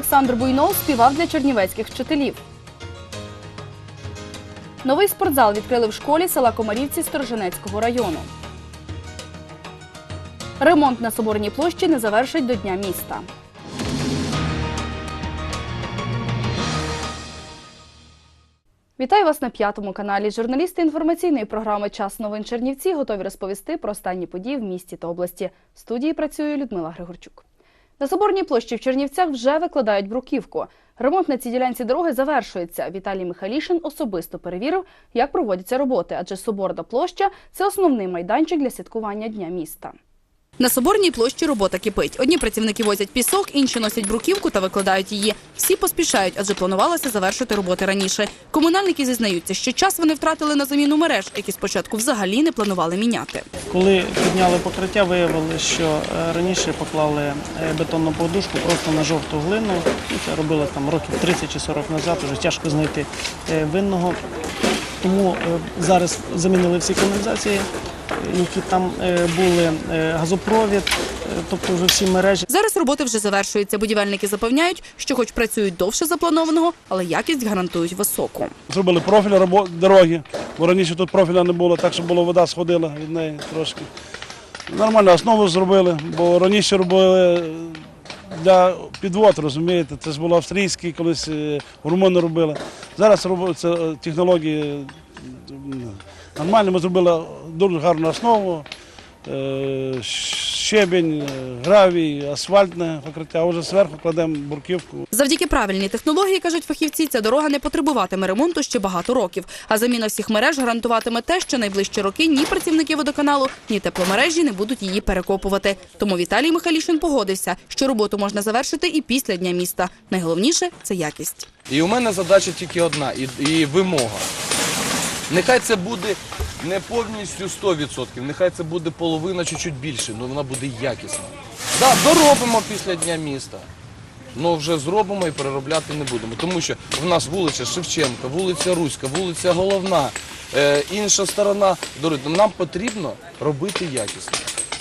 Олександр Буйнов співав для чернівецьких вчителів. Новий спортзал відкрили в школі села Комарівці Сторожинецького району. Ремонт на Соборній площі не завершить до Дня міста. Вітаю вас на п'ятому каналі. Журналісти інформаційної програми Час новин Чернівці готові розповісти про останні події в місті та області. В студії працює Людмила Григорчук. На Соборній площі в Чернівцях вже викладають бруківку. Ремонт на цій ділянці дороги завершується. Віталій Михайлішин особисто перевірив, як проводяться роботи, адже Соборна площа це основний майданчик для святкування Дня міста. На Соборній площі робота кипить. Одні працівники возять пісок, інші носять бруківку та викладають її. Всі поспішають, адже планувалося завершити роботи раніше. Комунальники зізнаються, що час вони втратили на заміну мереж, які спочатку взагалі не планували міняти. Коли підняли покриття, виявили, що е, раніше поклали е, бетонну подушку просто на жовту глину. Ну, Це робили там років 30 чи 40 назад, вже тяжко знайти е, винного. Тому зараз замінили всі каналізації, які там е, були, е, газопровід, е, тобто вже всі мережі. Зараз роботи вже завершуються. Будівельники запевняють, що хоч працюють довше запланованого, але якість гарантують високу. Зробили профіль дороги, бо раніше тут профіля не було, так що була вода сходила від неї трошки. Нормально основу зробили, бо раніше робили для підвод, розумієте, це ж було австрійське, колись румуни робили. Зараз робиться е, технології нормально. Ми зробили дуже гарну основу, е, щебінь, е, гравій, асфальтне покриття, а вже зверху кладемо бурківку. Завдяки правильній технології, кажуть фахівці, ця дорога не потребуватиме ремонту ще багато років. А заміна всіх мереж гарантуватиме те, що найближчі роки ні працівники водоканалу, ні тепломережі не будуть її перекопувати. Тому Віталій Михайлішин погодився, що роботу можна завершити і після дня міста. Найголовніше це якість. І у мене задача тільки одна і, і вимога. Нехай це буде не повністю 100%, нехай це буде половина чуть-чуть більше, але вона буде якісна. Да, доробимо після Дня міста. але вже зробимо і переробляти не будемо. Тому що в нас вулиця Шевченка, вулиця Руська, вулиця Головна, е, інша сторона. Нам потрібно робити якісно.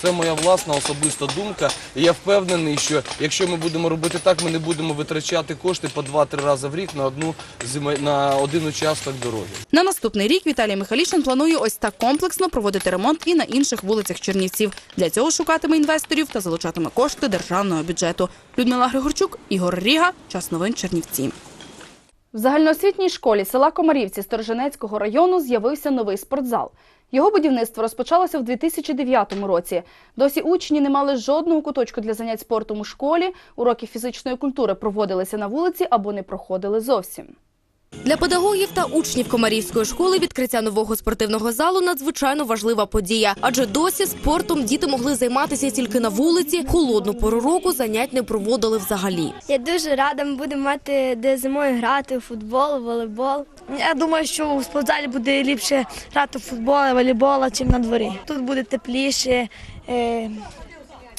Це моя власна особиста думка. І я впевнений, що якщо ми будемо робити так, ми не будемо витрачати кошти по 2-3 рази в рік на одну на один участок дороги. На наступний рік Віталій Михайлішин планує ось так комплексно проводити ремонт і на інших вулицях Чернівців. Для цього шукатиме інвесторів та залучатиме кошти державного бюджету. Людмила Григорчук, Ігор Ріга. Час новин Чернівці. В загальноосвітній школі села Комарівці Стороженецького району з'явився новий спортзал. Його будівництво розпочалося в 2009 році. Досі учні не мали жодного куточку для занять спортом у школі. Уроки фізичної культури проводилися на вулиці або не проходили зовсім. Для педагогів та учнів Комарівської школи відкриття нового спортивного залу надзвичайно важлива подія, адже досі спортом діти могли займатися тільки на вулиці. Холодну пору року занять не проводили взагалі. Я дуже рада, ми будемо мати де зимою грати у футбол, волейбол. Я думаю, що у спортзалі буде ліпше грати в футбол, волейбол, ніж на дворі. Тут буде тепліше, е,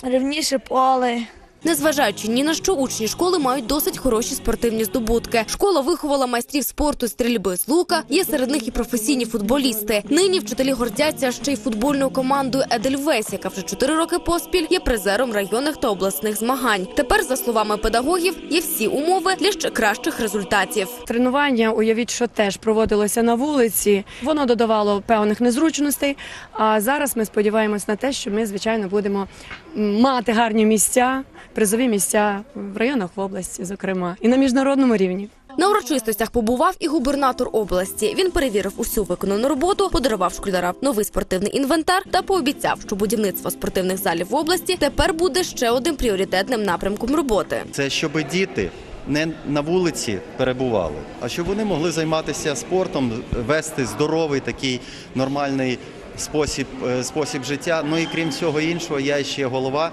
рівніше поле. Незважаючи ні на що, учні школи мають досить хороші спортивні здобутки. Школа виховала майстрів спорту стрільби з лука. Є серед них і професійні футболісти. Нині вчителі гордяться ще й футбольною командою Едельвейс, яка вже чотири роки поспіль є призером районних та обласних змагань. Тепер, за словами педагогів, є всі умови для ще кращих результатів. Тренування, уявіть, що теж проводилося на вулиці. Воно додавало певних незручностей. А зараз ми сподіваємось на те, що ми, звичайно, будемо мати гарні місця, призові місця в районах в області, зокрема, і на міжнародному рівні. На урочистостях побував і губернатор області. Він перевірив усю виконану роботу, подарував школярам новий спортивний інвентар та пообіцяв, що будівництво спортивних залів в області тепер буде ще одним пріоритетним напрямком роботи. Це щоб діти не на вулиці перебували, а щоб вони могли займатися спортом, вести здоровий такий нормальний спосіб, е, спосіб життя. Ну і крім всього іншого, я ще голова.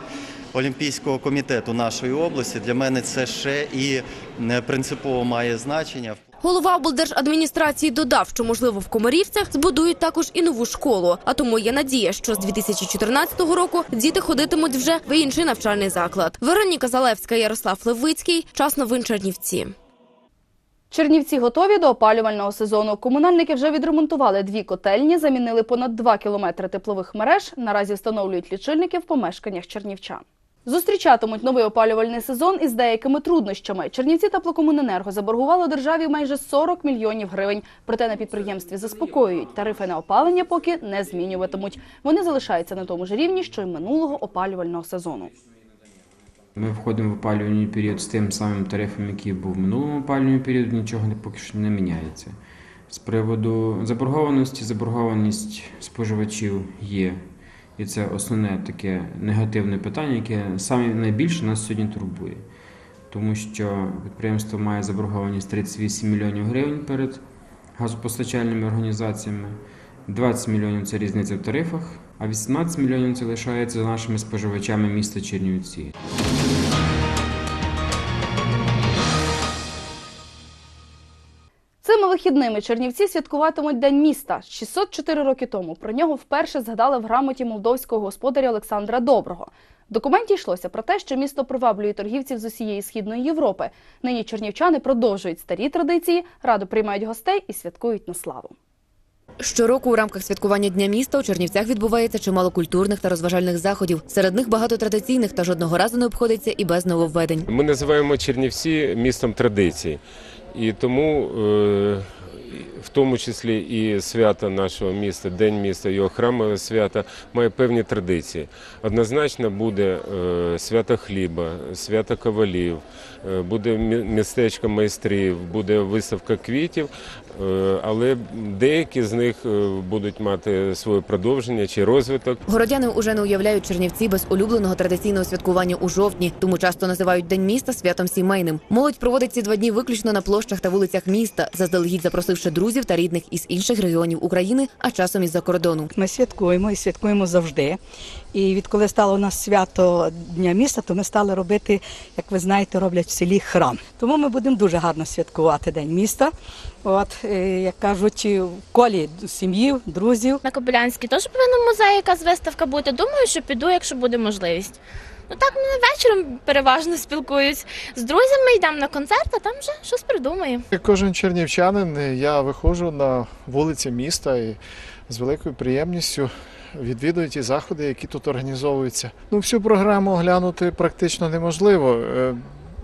Олімпійського комітету нашої області для мене це ще і е, принципово має значення. Голова облдержадміністрації додав, що можливо в Комарівцях збудують також і нову школу. А тому є надія, що з 2014 року діти ходитимуть вже в інший навчальний заклад. Вероніка Залевська, Ярослав Левицький. Час новин Чернівці. Чернівці готові до опалювального сезону. Комунальники вже відремонтували дві котельні, замінили понад 2 кілометри теплових мереж. Наразі встановлюють лічильники в помешканнях чернівчан. Зустрічатимуть новий опалювальний сезон із деякими труднощами. Чернівці теплокомуненерго заборгувало державі майже 40 мільйонів гривень. Проте на підприємстві заспокоюють, тарифи на опалення поки не змінюватимуть. Вони залишаються на тому ж рівні, що й минулого опалювального сезону. Ми входимо в опалювальний період з тим самим тарифом, який був в минулому опалювальному періоді, нічого поки що не міняється. З приводу заборгованості, заборгованість споживачів є. І це основне таке негативне питання, яке саме найбільше нас сьогодні турбує. Тому що підприємство має заборгованість 38 мільйонів гривень перед газопостачальними організаціями. 20 мільйонів це різниця в тарифах, а 18 мільйонів це лишається за нашими споживачами міста Чернівці. Вихідними Чернівці святкуватимуть День міста 604 роки тому. Про нього вперше згадали в грамоті молдовського господаря Олександра Доброго. В документі йшлося про те, що місто приваблює торгівців з усієї східної Європи. Нині чернівчани продовжують старі традиції, радо приймають гостей і святкують на славу. Щороку у рамках святкування Дня міста у Чернівцях відбувається чимало культурних та розважальних заходів. Серед них багато традиційних та жодного разу не обходиться і без нововведень. Ми називаємо Чернівці містом традицій, і тому е, в тому числі і свято нашого міста, День міста, його храмове свято має певні традиції. Однозначно буде е, свято хліба, свято ковалів, е, буде містечко майстрів, буде виставка квітів, але деякі з них будуть мати своє продовження чи розвиток. Городяни уже не уявляють Чернівці без улюбленого традиційного святкування у жовтні, тому часто називають День міста святом сімейним. Молодь проводить ці два дні виключно на площах та вулицях міста, заздалегідь запросивши друзів та рідних із інших регіонів України, а часом із-за кордону. Ми святкуємо і святкуємо завжди. І відколи стало у нас свято Дня міста, то ми стали робити, як ви знаєте, роблять в селі храм. Тому ми будемо дуже гарно святкувати День міста. От, е, як кажуть, в колі сім'ї, друзів. На Кобилянській теж повинна в музеї якась виставка бути. Думаю, що піду, якщо буде можливість. Ну так ми вечором переважно спілкуюсь. З друзями йдемо на концерт, а там вже щось придумаємо. Як Кожен чернівчанин, я виходжу на вулиці міста і з великою приємністю відвідую ті заходи, які тут організовуються. Ну, всю програму оглянути практично неможливо. Е,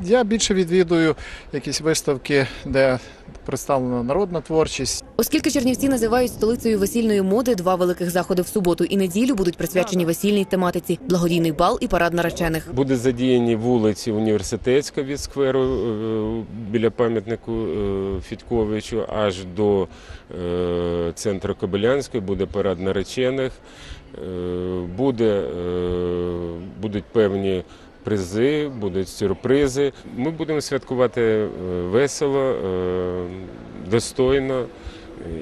Я більше відвідую якісь виставки, де представлена народна творчість. Оскільки Чернівці називають столицею весільної моди, два великих заходи в суботу і неділю будуть присвячені весільній тематиці: благодійний бал і парад наречених. Буде задіяні вулиці Університетська від скверу е, біля пам'ятнику е, Фідьковичу аж до е, центру Кобилянської, буде парад наречених, буде, будуть певні призи, будуть сюрпризи. Ми будемо святкувати весело, достойно.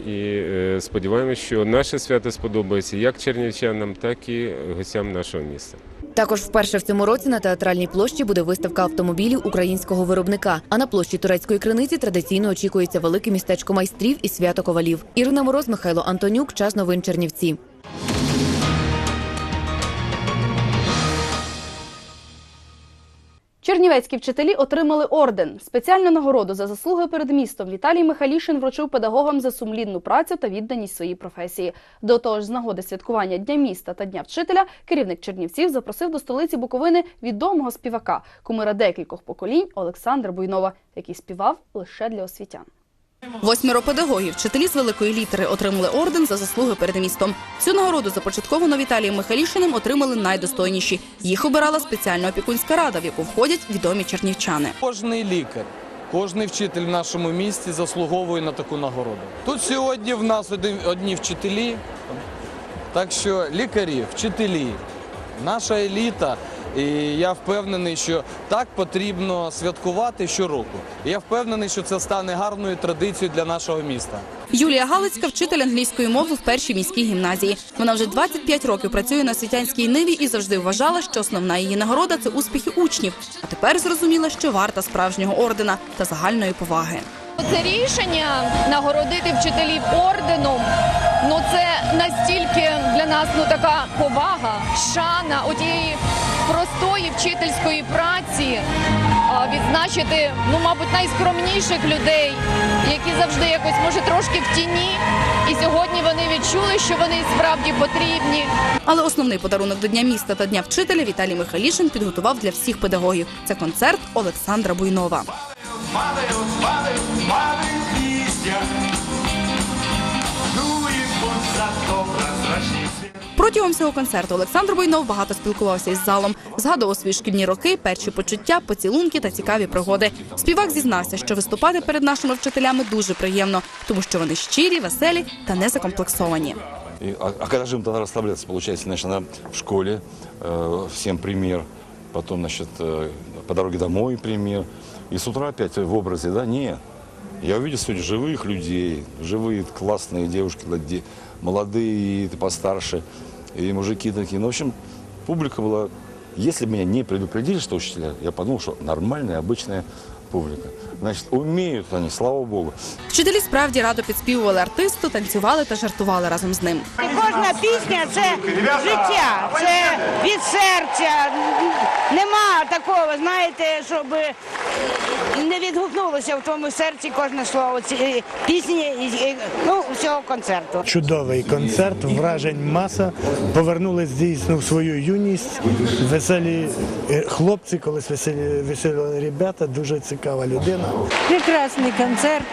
І е, сподіваємося, що наше свято сподобається як чернівчанам, так і гостям нашого міста. Також вперше в цьому році на театральній площі буде виставка автомобілів українського виробника. А на площі турецької криниці традиційно очікується велике містечко майстрів і свято ковалів. Ірина Мороз, Михайло Антонюк. Час новин Чернівці. Чернівецькі вчителі отримали орден. Спеціальну нагороду за заслуги перед містом Віталій Михалішин вручив педагогам за сумлінну працю та відданість своїй професії. До того ж, з нагоди святкування Дня міста та Дня вчителя керівник Чернівців запросив до столиці Буковини відомого співака, кумира декількох поколінь Олександра Буйнова, який співав лише для освітян. Восьмеро педагогів, вчителі з великої літери, отримали орден за заслуги перед містом. Цю нагороду започатковано Віталієм Михалішиним отримали найдостойніші. Їх обирала спеціальна опікунська рада, в яку входять відомі чернівчани. Кожний лікар, кожний вчитель в нашому місті заслуговує на таку нагороду. Тут сьогодні в нас одні вчителі, так що лікарі, вчителі, наша еліта. І я впевнений, що так потрібно святкувати щороку. І я впевнений, що це стане гарною традицією для нашого міста. Юлія Галицька, вчитель англійської мови в першій міській гімназії. Вона вже 25 років працює на освітянській ниві і завжди вважала, що основна її нагорода це успіхи учнів. А тепер зрозуміла, що варта справжнього ордена та загальної поваги. Це рішення нагородити вчителів орденом. Ну це настільки для нас ну така повага, шана отієї простої вчительської праці. відзначити, ну, мабуть, найскромніших людей, які завжди якось може трошки в тіні. І сьогодні вони відчули, що вони справді потрібні. Але основний подарунок до Дня міста та Дня вчителя Віталій Михайлішин підготував для всіх педагогів. Це концерт Олександра Буйнова. Протягом всього концерту Олександр Буйнов багато спілкувався із залом, згадував свої шкільні роки, перші почуття, поцілунки та цікаві пригоди. Співак зізнався, що виступати перед нашими вчителями дуже приємно, тому що вони щирі, веселі та не закомплексовані. И, а, а когда же им тогда расслабляться, получается, значит, она в школе, э, всем пример, потом, значит, э, по дороге домой пример, и с утра опять в образе, да, нет. Я увидел сегодня живых людей, живые классные девушки, ладе- молодые и постарше, и мужики такие. Ну, в общем, публика была... Если бы меня не предупредили, что учителя, я подумал, что нормальная, обычная публика. Значит, умеют они, слава богу. Вчителі справді радо підспівували артисту, танцювали та жартували разом з ним. Кожна пісня це життя, це від серця. Нема такого, знаєте, щоб не відгукнулося в тому серці кожне слово цієї пісні і і, ну, всього концерту. Чудовий концерт, вражень маса. Повернулись дійсно в свою юність. Веселі е, хлопці, колись веселі, веселі ребята, дуже цікава людина. Прекрасный концерт.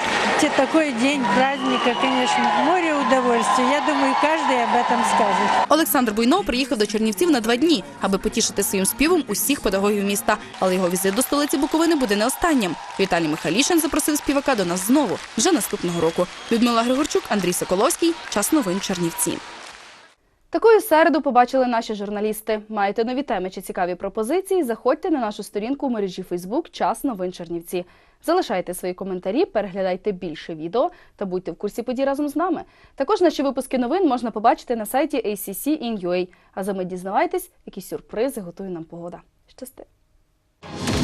Это такой день праздника, конечно. Море удовольствия. Я думаю, каждый об этом скажет. Олександр Буйнов приїхав до Чернівців на два дні, аби потішити своїм співом усіх педагогів міста. Але його візит до столиці Буковини буде не останнім. Віталій Михайлішин запросив співака до нас знову вже наступного року. Людмила Григорчук, Андрій Соколовський. Час новин Чернівці. Такою середу побачили наші журналісти. Маєте нові теми чи цікаві пропозиції? Заходьте на нашу сторінку у мережі Фейсбук Час новин Чернівці. Залишайте свої коментарі, переглядайте більше відео та будьте в курсі подій разом з нами. Також наші випуски новин можна побачити на сайті ACC.in.ua. А за мить дізнавайтесь, які сюрпризи готує нам погода. Just it.